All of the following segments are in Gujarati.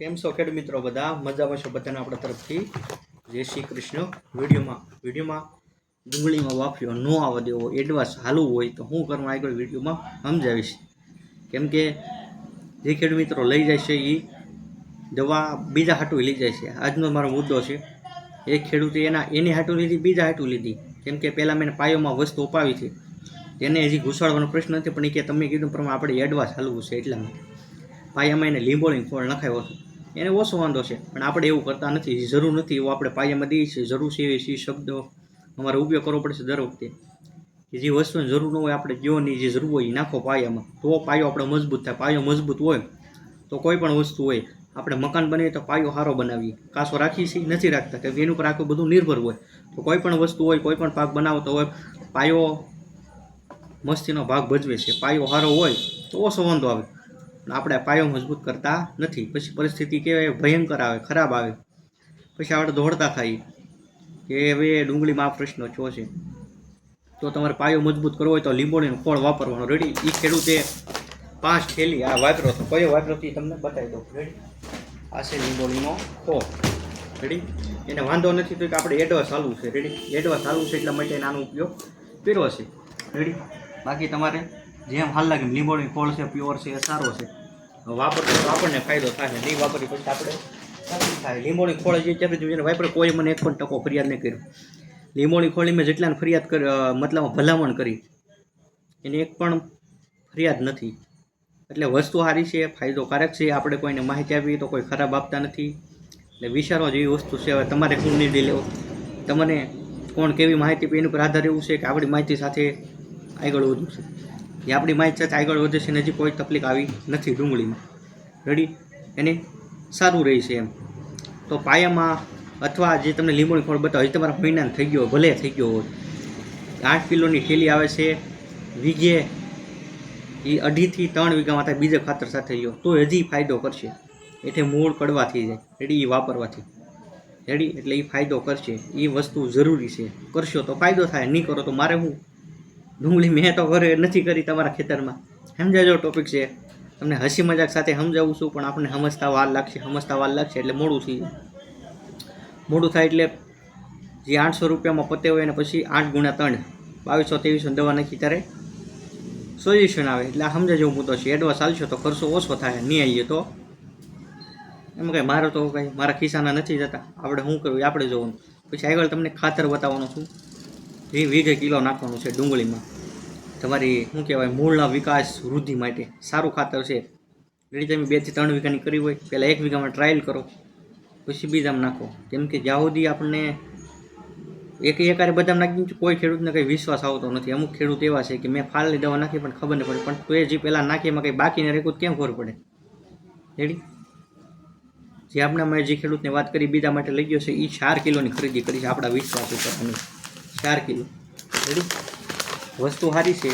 કેમ છો ખેડ મિત્રો? બધા મજામાં છો બધાને આપણા તરફથી? જય શ્રી કૃષ્ણ. વિડીયોમાં વિડીયોમાં ડુંગળીમાં વાફ્યો ન આવવા દેવો એડવાન્સ હાલવું હોય તો હું કરવા આગળ વિડીયોમાં સમજાવીશ. કેમ કે જે ખેડ મિત્રો લઈ જાય છે એ દવા બીજા હાટું લઈ જાય છે. આજનો મારો મુદ્દો છે, એ ખેડૂતે એના, એની હાટું લીધી, બીજા હાટું લીધી. કેમ કે પહેલાં મેં પાયોમાં વસ્તુ અપાવી છે. એને હજી ઘૂસાડવાનો પ્રશ્ન નથી, પણ એ કે તમે કીધું પ્રમાણે આપણે એડવાન્સ હાલવું છે એટલા માટે. પાયામાં એને લીંબોળી ફોળ નખાયો હતો. એને ઓછો વાંધો છે. પણ આપણે એવું કરતા નથી. જરૂર નથી એવું આપણે પાયામાં દઈએ છીએ. જરૂર છે એવી શબ્દો અમારે ઉપયોગ કરવો પડશે દર વખતે. કે જે વસ્તુની જરૂર ન હોય આપણે જેઓની જે જરૂર હોય એ નાખો પાયામાં. તો પાયો આપણે મજબૂત થાય. પાયો મજબૂત હોય તો કોઈ પણ વસ્તુ હોય. આપણે મકાન બનાવીએ તો પાયો સારો બનાવીએ. કાસો રાખીએ છીએ, નથી રાખતા. કે એની ઉપર આખું બધું નિર્ભર હોય. તો કોઈ પણ વસ્તુ હોય, કોઈ પણ પાક બનાવતો હોય, પાયો મસ્તીનો ભાગ ભજવે છે. પાયો સારો હોય તો ઓછો વાંધો આવે. આપણે પાયો મજબૂત કરતા નથી. પછી પરિસ્થિતિ કેવાય, ભયંકર આવે, ખરાબ આવે. પછી આપણે દોડતા ખાઈએ. કે હવે ડુંગળીમાં આ પ્રશ્ન છો છે. તો તમારે પાયો મજબૂત કરવો હોય તો લીંબોળીનો ફળ વાપરવાનો. રેડી એ ખેડૂતે પાંચ થેલી, આ વાપરો તો કયો વાપરો હતો તમને બતાવી દઉં. રેડી આ છે લીંબોળીનો ફળ રેડી એને વાંધો નથી તો કે આપણે એડવાન્સ ચાલવું છે. રેડી એડવાન્સ ચાલવું છે એટલા માટે આનો ઉપયોગ કર્યો છે. રેડી બાકી તમારે જેમ હાલ લાગે લીંબોળીનો લીંબોળી ફળ છે પ્યોર છે એ સારો છે. વાપરતો આપણને ફાયદો થાય નહીં વાપરી પછી આપણે થાય. લીંબોળી ખોળ જે ચેપી જોઈએ વાપરે, કોઈ મને એક પણ ટકો ફરિયાદ નહીં કર્યો લીંબોળી ખોળી મેં જેટલાને ફરિયાદ કરી મતલબ ભલામણ કરી, એની એક પણ ફરિયાદ નથી. એટલે વસ્તુ સારી છે, ફાયદોકારક છે, આપણે કોઈને માહિતી આપીએ તો કોઈ ખરાબ આપતા નથી. એટલે વિચારવા જેવી વસ્તુ છે, હવે તમારે શું નિર્ણય લેવો? તમને કોણ કેવી માહિતી એની પર આધાર એવું છે કે આપણી માહિતી સાથે આગળ વધવું છે. જે આપણી માહિતી આગળ વધે છે હજી કોઈ તકલીફ આવી નથી ડુંગળીમાં. રેડી એને સારું રહે છે એમ. તો પાયામાં અથવા જે તમને લીંબોની ફળ બતાવો, એ તમારા મહિનાને થઈ ગયો ભલે થઈ ગયો હોય. આઠ કિલોની થેલી આવે છે, વીઘે એ અઢીથી ત્રણ વીઘામાં થાય, બીજા ખાતર સાથે ગયો તો હજી ફાયદો કરશે. એટલે મૂળ કડવા થઈ જાય. રેડી એ વાપરવાથી. રેડી એટલે એ ફાયદો કરશે. એ વસ્તુ જરૂરી છે. કરશો તો ફાયદો થાય, નહીં કરો તો મારે હું ડુંગળી મેં તો ઘરે નથી કરી તમારા ખેતરમાં. સમજાજો ટોપિક છે. તમને હસી મજાક સાથે સમજાવું છું, પણ આપણને સમજતા વાર લાગશે, સમજતા વાર લાગશે એટલે મોડું થઈ જાય. મોડું થાય એટલે જે આઠસો રૂપિયામાં પતે હોય અને પછી આઠ ગુણ્યા ત્રણ. બાવીસો ત્રેવીસો દવા નાખી ત્યારે સોલ્યુશન આવે. એટલે આ સમજાય જેવો મુદ્દો છે. એડવાન્સ આવશો તો ખર્ચો ઓછો થાય, નહીં આવીએ તો. એમાં કંઈ મારો તો કંઈ, મારા ખિસ્સાના નથી જતા. આપણે શું કરવું? આપણે જોવાનું. પછી આગળ તમને ખાતર બતાવવાનું છું. વીઘે કિલો નાખવાનું છે ડુંગળીમાં. તમારી, શું કહેવાય, મૂળના વિકાસ વૃદ્ધિ માટે સારું ખાતર છે. રેડી તમે બેથી ત્રણ વીઘાની કરી હોય, પહેલાં એક વીઘામાં ટ્રાયલ કરો, પછી બીજામાં નાખો. કેમ કે જ્યાં સુધી આપણને એક એકારે બદામ નાખી કોઈ ખેડૂતને કંઈ વિશ્વાસ આવતો નથી. અમુક ખેડૂત એવા છે કે મેં ફાલની દવા નાખી પણ ખબર નહીં પડે, પણ તો એ જે પહેલાં નાખી એમાં કંઈ બાકીને રેકું કેમ ખબર પડે? રેડી? જે આપણે મેં જે ખેડૂતને વાત કરી, બીજા માટે લઈ ગયો છે એ ચાર કિલોની ખરીદી કરી છે, આપણા વિશ્વાસ ઉપર ચાર કિલો. રેડી વસ્તુ સારી છે.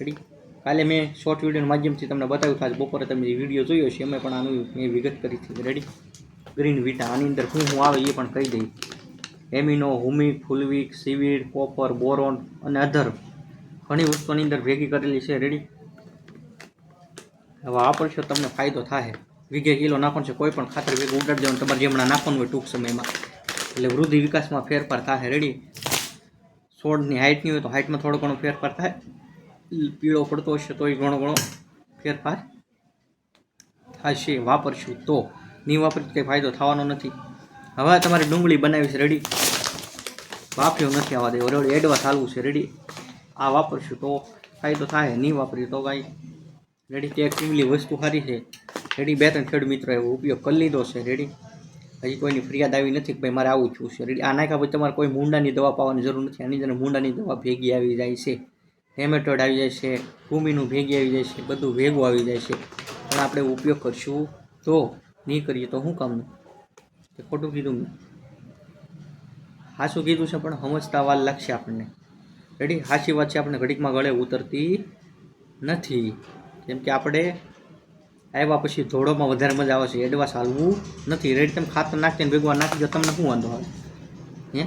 રેડી કાલે મેં શોર્ટ વિડીયોના માધ્યમથી તમને બતાવ્યું ખાસ બપોરે તમે જે વીડિયો જોયો છે અમે પણ આનું મેં વિગત કરી હતી રેડી ગ્રીન વિટા આની અંદર શું શું આવે એ પણ કહી દઈ amino humic fulvic seaweed copper boron અને અધર ઘણી વસ્તુની અંદર ભેગી કરેલી છે. રેડી હવે વાપરશો તમને ફાયદો થાય વીઘે કિલો નાખવાનું છે. કોઈ પણ ખાતર ભેગું ઉડાડી દેવાનું તમારે જેમણા નાખવાનું હોય ટૂંક સમયમાં. એટલે વૃદ્ધિ વિકાસમાં ફેરફાર થાય રેડી છોડની હાઇટની હોય તો હાઇટમાં થોડો ઘણો ફેરફાર થાય પીળો પડતો હશે તોય ઘણો ઘણો ફેરફાર થશે. વાપરશું તો. નહીં વાપરશું કંઈ ફાયદો થવાનો નથી. હવે તમારે ડુંગળી બનાવી છે. રેડી વાપર્યો નથી આવવા દેવો. રેડી એડવા હાલવું છે. રેડી આ વાપરશું તો ફાયદો થાય નહીં વાપર્યું તો કાંઈ. રેડી તે એકચ્યુઅલી વસ્તુ સારી છે. રેડી બે ત્રણ ખેડ મિત્રો એવો ઉપયોગ કરી લીધો છે. રેડી હજી કોઈની ફરિયાદ આવી નથી કે ભાઈ મારે આવું છું છે. રેડી આ નાખ્યા પછી તમારે કોઈ મૂંડાની દવા પાવાની જરૂર નથી. આની અંદર મૂંડાની દવા ભેગી આવી જાય છે. હેમેટોડ આવી જાય છે ભૂમિનું ભેગી આવી જાય છે, બધું ભેગું આવી જાય છે. પણ આપણે ઉપયોગ કરશું તો નહીં કરીએ તો શું કામનું કે ખોટું કીધું મેં. હાસું કીધું છે પણ સમજતા વાર લાગશે આપણને. રેડી હાસી વાત છે, આપણે ઘડીકમાં ગળે ઉતરતી નથી. કેમ કે આપણે આવ્યા પછી ધોળોમાં વધારે મજા આવે છે. એડવાન્સ હાલવું નથી. રેડી તમે ખાતર નાખીને ભેગવા નાખી દો, તમને શું વાંધો આવે? હે?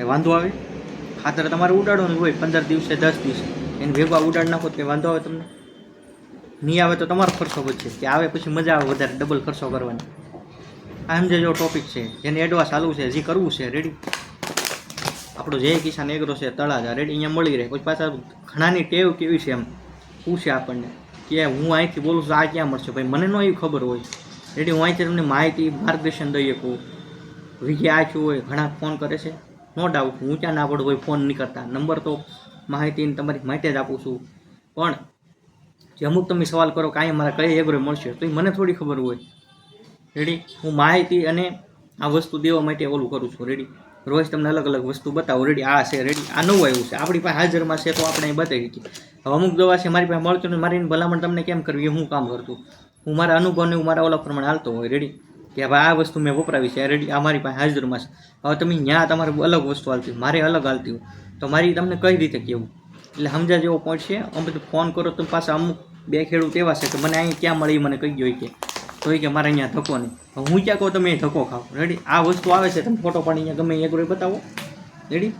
એ વાંધો આવે? ખાતર તમારે ઉડાડવાનું હોય પંદર દિવસે, દસ દિવસે. એને ભેગવા ઉડાડી નાખો તો વાંધો આવે તમને? નહીં આવે તો તમારો ખર્ચો બચશે કે આવે પછી મજા આવે વધારે ડબલ ખર્ચો કરવાની. આ સમજે જો ટોપિક છે. જેને એડવાન્સ ચાલુ છે જે કરવું છે. રેડી આપણો જય કિસાન એગ્રો છે, તળાજા. રેડી અહીંયા મળી રહે. પછી પાછા ઘણાની ટેવ કેવી છે એમ? પૂછે આપણને. કે હું અહીંથી બોલું છું, આ ક્યાં મળશે? ભાઈ, મને ન એવી ખબર હોય. રેડી, હું અહીંથી તમને માહિતી માર્ગદર્શન દઈ શકું. વિજય આ શું હોય, ઘણા ફોન કરે છે. નો ડાઉટ હું ક્યાં ના પડું હોય, ફોન નહીં કરતા નંબર તો માહિતી તમારી માહિતી જ આપું છું. પણ, જે અમુક તમે સવાલ કરો કાંઈ મારા કઈ એગ્રો મળશે, તો એ મને થોડી ખબર હોય. રેડી, હું માહિતી અને આ વસ્તુ દેવા માટે ઓલું કરું છું. રેડી. રોજ તમને અલગ અલગ વસ્તુ બતાવું. રેડી આ છે રેડી આ નવું આવ્યું છે. આપણી પાસે હાજરમાં છે તો આપણે અહીં બતાવી શકીએ. હવે અમુક દવા છે, મારી પાસે મળતું નથી. મારી ભલામણ તમને કેમ કરવી હું કામ કરતું. હું મારા અનુભવને હું મારા ઓલા પ્રમાણે હાલતો હોય. રેડી કે ભાઈ આ વસ્તુ મેં વપરાવી છે. રેડી આ મારી પાસે હાજરમાં છે. હવે તમે ત્યાં તમારે અલગ વસ્તુ હાલતી મારે અલગ હાલતી હોય. તો મારી તમને કઈ રીતે કહેવું? એટલે સમજા જેવો પોઈન્ટ છે. અમે ફોન કરો તો પાછા અમુક બે ખેડૂત એવા છે કે મને અહીં ક્યાં મળી મને કહી ગયો કે. તો કે મારે અહીંયા ધક્કો નહીં. હું ક્યાં કહું તમે ધક્કો ખાઓ. રેડી આ વસ્તુ આવે છે, તમે ફોટો પાડી અહીંયા ગમે એક બતાવો. રેડી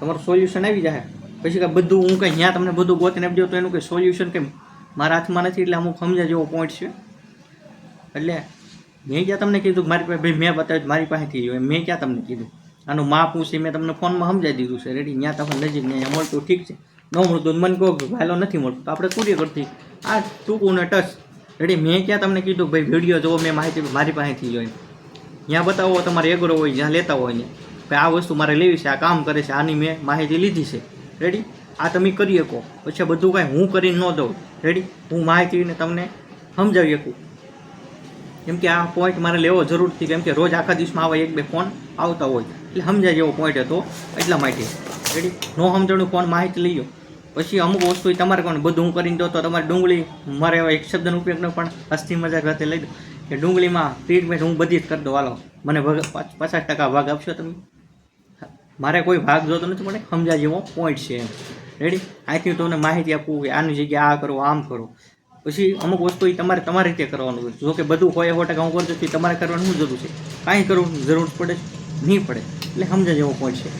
તમારું સોલ્યુશન આવી જાય પછી કાંઈ બધું હું કંઈ ત્યાં તમને બધું ગોતીને આપજો તો એનું કંઈ સોલ્યુશન કંઈ મારા હાથમાં નથી એટલે અમુક સમજા જેવો પોઈન્ટ છે. એટલે મેં ક્યાં તમને કીધું મારી પાસે, ભાઈ મેં બતાવ્યું મારી પાસેથી જોઈએ મેં ક્યાં તમને કીધું? આનું માપ હું છે મેં તમને ફોનમાં સમજાવી દીધું છે. રેડી ત્યાં તમને નજીક ને મળતું ઠીક છે. ન મળતું મને કહો વહેલો નથી મળતું. તો આપણે કુરિયર કરતી. આ ટૂંકું ને ટચ રેડી, મેં ક્યાં તમને કીધું ભાઈ વીડિયો જોવો, મેં માહિતી, મારી પાસેથી જોઈ ત્યાં બતાવો તમારે એગ્રો હોય, જ્યાં લેતા હોય ને. કે આ વસ્તુ મારે લેવી છે, આ કામ કરે છે, આની મેં માહિતી લીધી છે. રેડી? આ તમે કરી શકો. પછી બધું કાંઈ હું કરીને ન દઉં. રેડી? હું માહિતીને તમને સમજાવી શકું. કેમ કે આ પોઈન્ટ મારે લેવો જરૂરથી કેમ કે રોજ આખા દિવસમાં આવા એક, બે ફોન આવતા હોય. એટલે સમજાય એવો પોઈન્ટ હતો એટલા માટે. રેડી? નો સમજણું ફોન માહિતી લઈ પછી અમુક વસ્તુ તમારે કોણ, બધું હું કરીને દો તો તમારી ડુંગળી, મારે એક શબ્દનો ઉપયોગ ન પણ હસ્તી મજાક સાથે લઈ દો કે ડુંગળીમાં ટ્રીટમેન્ટ હું બધી જ કરી દઉં. હાલો, મને પચાસ ટકા ભાગ આપશો તમે? મારે કોઈ ભાગ જોતો નથી, મને સમજા જેવો પોઈન્ટ છે એમ. રેડી અહીંથી તમને માહિતી આપું કે આની જગ્યાએ આ કરો, આમ કરો. પછી અમુક વસ્તુ એ તમારે, તમારી રીતે કરવાનું હોય. જો કે બધું હોય એવો ટકા હું કરતો છું તમારે કરવાનું શું જરૂર છે. કાંઈ કરવું જરૂર પડે નહીં પડે. એટલે સમજા જેવો પોઈન્ટ છે.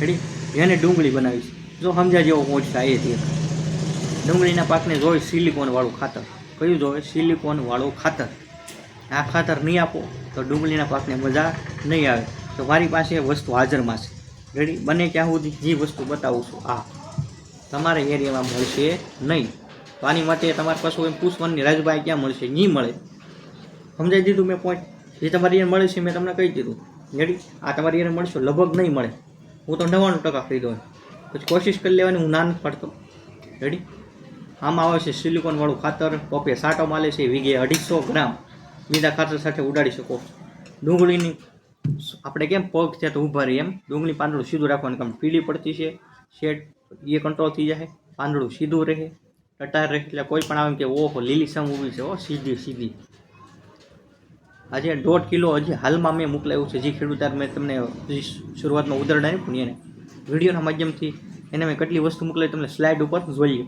રેડી એને ડુંગળી બનાવી છે જો સમજા જેવો કોચ છે એ તે. ડુંગળીના પાકને જોઈ સિલિકોનવાળું ખાતર. કયું જોવે સિલિકોનવાળું ખાતર. આ ખાતર નહીં આપો તો ડુંગળીના પાકને મજા નહીં આવે. તો મારી પાસે વસ્તુ હાજરમાં છે. રેડી બને ત્યાં સુધી જે વસ્તુ બતાવું છું. આ. તમારે એરિયામાં મળશે નહીં. તો આની માટે તમારે પાછું એમ પૂછવાની, રાજભાઈ ક્યાં મળશે? નહીં મળે. સમજાઈ દીધું મેં પોઈન્ટ જે તમારી એને મળે છે મેં તમને કહી દીધું. રેડી આ તમારી એને મળશે, લગભગ નહીં મળે. હું તો નવ્વાણું ટકા હોય પછી કોશિશ કરી લેવાની, હું ના નથી પાડતો. રેડી આમાં આવે છે સિલિકોનવાળું ખાતર, પપે સાટો માલે છે, વીઘે અઢીસો ગ્રામ. બીજા ખાતર સાથે ઉડાડી શકો. ડુંગળીની આપણે કેમ પગ છે તો ઊભા રહીએ એમ. ડુંગળી પાંદડું સીધું રાખવાનું કામ. પીળી પડતી છે, શેડ એ કંટ્રોલ થઈ જાય. પાંદડું સીધું રહે ટટાર રહે, એટલે કોઈ પણ આવે કે, ઓહો, લીલી સમ ઊભી છે ઓ સીધી સીધી. આજે દોઢ કિલો હજી હાલમાં મેં મોકલાવ્યું છે, જે ખેડૂતાર મેં તમને શરૂઆતમાં ઉદરડા આપ્યું ને એને. વિડીયોના માધ્યમથી એને મેં કેટલી વસ્તુ મોકલાવી તમને સ્લાઇડ ઉપર જોઈએ.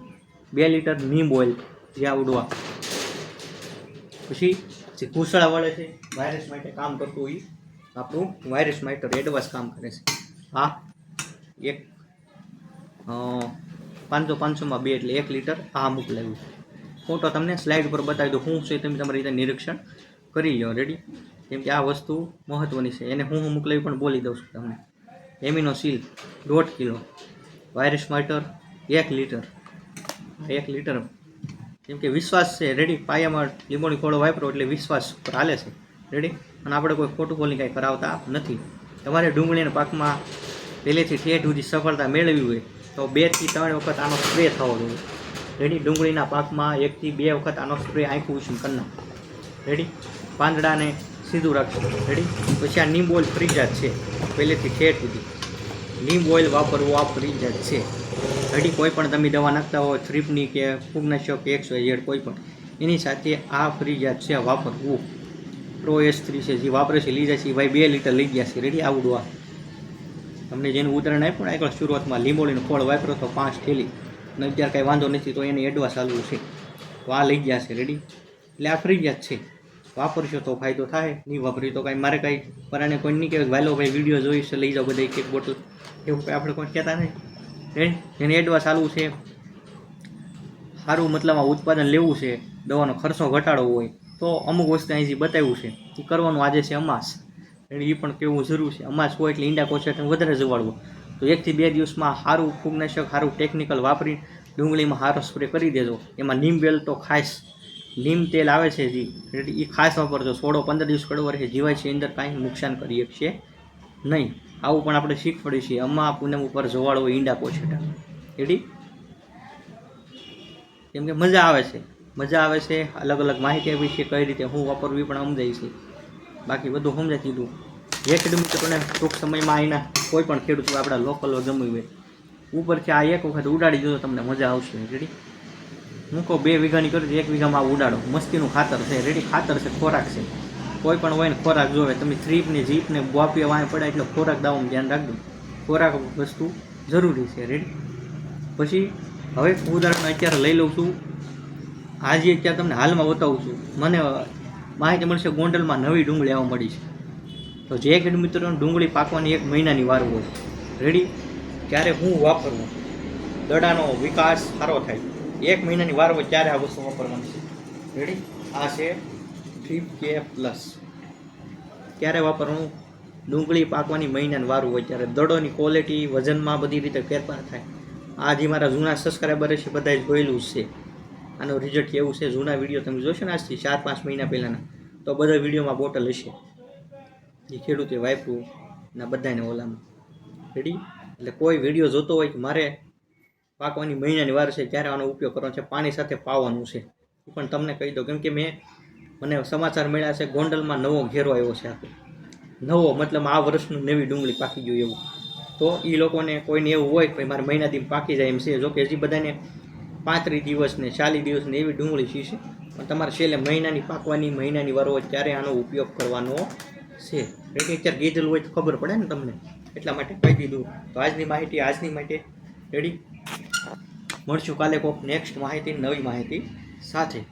બે લીટર નીમ ઓઇલ જે આવડવા પછી જે ઘૂસળા વળે છે વાયરસ માટે કામ કરતું હોય, આપણું વાયરસ માઇટર એડવાન્સ કામ કરે છે. હા એક પાંચસો પાંચસોમાં બે એટલે એક લીટર આ મોકલાવ્યું ફોટો તમને સ્લાઇડ ઉપર બતાવી દઉં શું છે તમે તમારી રીતે નિરીક્ષણ કરી લો રેડી કેમ કે આ વસ્તુ મહત્ત્વની છે. એને હું હું મોકલાવી પણ બોલી દઉં છું તમને. એમિનો સીલ દોઢ કિલો. વાયરસ માટર એક લીટર. એક લીટર. કેમ કે વિશ્વાસ છે રેડી પાયામાં લીંબોની ખોળો વાપરો એટલે વિશ્વાસ પર હાલે છે. રેડી અને આપણે કોઈ ખોટું બોલી કાંઈ કરાવતા નથી. તમારે ડુંગળીના પાકમાં પહેલેથી ઠેઠ સુધી સફળતા મેળવી હોય તો બેથી ત્રણ વખત આનો સ્પ્રે થવો જોઈએ. રેડી ડુંગળીના પાકમાં એકથી બે વખત આનો સ્પ્રે આંખું ઉછું કરના રેડી પાંદડાને સીધું રાખજો. રેડી પછી આ નીમ ઓઇલ ફ્રીજાત છે. પહેલેથી ઠેર સુધી. નીમ ઓઇલ વાપરવું આ ફ્રીજાત છે. રેડી કોઈ પણ તમે દવા નાખતા હોય, થ્રીપની કે ફૂગનાશક કે એકસો ઝેડ, કોઈ પણ, એની સાથે આ ફ્રીજાત છે વાપરવું. પ્રો એસ થ્રી છે, જે વાપરે છે લીધા છે ભાઈ બે લીટર લઈ ગયા છે. રેડી આવડું આ. તમને જેનું ઉદાહરણ આપ્યું ને, આગળ શરૂઆતમાં લીંબોળીનું ફળ વાપરો તો પાંચ થેલી. અને અત્યારે કાંઈ વાંધો નથી, તો એને એડવાન્સ ચાલવું છે. તો આ લઈ ગયા છે. રેડી એટલે આ ફ્રી છે. વાપરશો તો ફાયદો થાય, નહીં વાપરી તો કાંઈ. મારે કાંઈ પરાણે કોઈ નહીં કહેવાય વાલો ભાઈ વીડિયો જોઈશ લઈ જાઓ બધા એક એક બોટલ. એવું કંઈ આપણે કોઈ કહેતા નહીં? એને એડવાન્સ ચાલવું છે. સારું મતલબમાં ઉત્પાદન લેવું છે, દવાનો ખર્ચો ઘટાડવો હોય, તો અમુક વસ્તુ અહીં જે બતાવ્યું છે. એ કરવાનું આજે છે અમાસ. એટલે એ પણ કેવું જરૂર છે, અમાસ હોય એટલે ઈંડા કોચેટને વધારે જવાડવો તો એકથી બે દિવસમાં સારું ફૂગનાશક, સારું ટેકનિકલ વાપરી ડુંગળીમાં સારો સ્પ્રે કરી દેજો. એમાં નીમ વેલ તો ખાસ નીમ તેલ આવે છે જે. એ ખાસ વાપરજો. સોળો પંદર દિવસ કડવર છે જીવાય છે અંદર કાંઈ નુકસાન કરી શકશે નહીં. આવું પણ આપણે શીખવાડીએ છીએ અમા પૂનમ ઉપર જોવાળો, ઈંડા પોછેટા. એડી કેમ કે મજા આવે છે. મજા આવે છે. અલગ અલગ માહિતી આપી છે કઈ રીતે હું વાપરવી પણ સમજાય છે. બાકી બધું સમજાય દીધું. ખેડૂત મિત્રોને ટૂંક સમયમાં અહીંના કોઈ પણ ખેડૂત આપણા લોકલ ગમ્યું હોય. ઉપરથી આ એક વખત ઉડાડી દો તમને મજા આવશે. રેડી કહું બે વીઘાની કરી એક વીઘામાં ઉડાડો. મસ્તીનું ખાતર છે, રેડી ખાતર છે, ખોરાક છે. કોઈ પણ હોય ને ખોરાક જોવે, તમે થ્રીપને જીપને બાપીએ વાંય પડે એટલે ખોરાક દાવાનું ધ્યાન રાખજો. ખોરાક વસ્તુ જરૂરી છે, રેડી? પછી હવે ઉદાહરણ અત્યારે લઈ લઉં છું. આજે અત્યારે તમને હાલમાં બતાવું છું. મને માહિતી મળશે ગોંડલમાં નવી ડુંગળી આવવા મળી છે. તો જે ખેડ મિત્રોને ડુંગળી પાકવાની એક મહિનાની વાર હોય. રેડી? ત્યારે હું વાપરવું દડાનો વિકાસ સારો થાય. એક મહિનાની વાર હોય ત્યારે આ વસ્તુ વાપરવાની છે. રેડી આ છે ડ્રીપ કે પ્લસ ક્યારે વાપરવું? ડુંગળી પાકવાની મહિનાની વાર હોય ત્યારે દડોની ક્વોલિટી વજનમાં બધી રીતે ફેરફાર થાય. આ જે મારા જૂના સબસ્ક્રાઈબર છે બધા જ જોયેલું છે. આનું રિઝલ્ટ કેવું છે? જૂના વીડિયો તમે જોશો ને આજથી ચાર પાંચ મહિના પહેલાંના, તો બધા વિડીયોમાં બોટલ હશે. એ ખેડૂતે વાપર્યું ના બધાને ઓલામાં. રેડી એટલે કોઈ વીડિયો જોતો હોય કે મારે પાકવાની મહિનાની વાર છે, ત્યારે આનો ઉપયોગ કરવાનો છે. પાણી સાથે પાવાનું છે. એ પણ તમને કહી દો કેમ કે મેં મને સમાચાર મળ્યા છે, ગોંડલમાં નવો ઘેરો આવ્યો છે આખો. નવો, મતલબ આ વર્ષનું નવી ડુંગળી પાકી ગયું એવું. તો એ લોકોને કોઈને એવું હોય કે મારે મહિનાથી પાકી જાય એમ છે. જોકે હજી બધાને પાંત્રીસ દિવસ ને ચાલીસ દિવસ ને એવી ડુંગળી છે પણ તમારે છેલ્લે મહિનાની પાકવાની મહિનાની વાર હોય ત્યારે આનો ઉપયોગ કરવાનો છે. અત્યારે કીધેલું હોય તો ખબર પડે ને તમને? એટલા માટે કહી દીધું. તો આજની માહિતી, આજની માટે રેડી મળશું કાલે કોઈક નેક્સ્ટ માહિતી નવી માહિતી સાથે.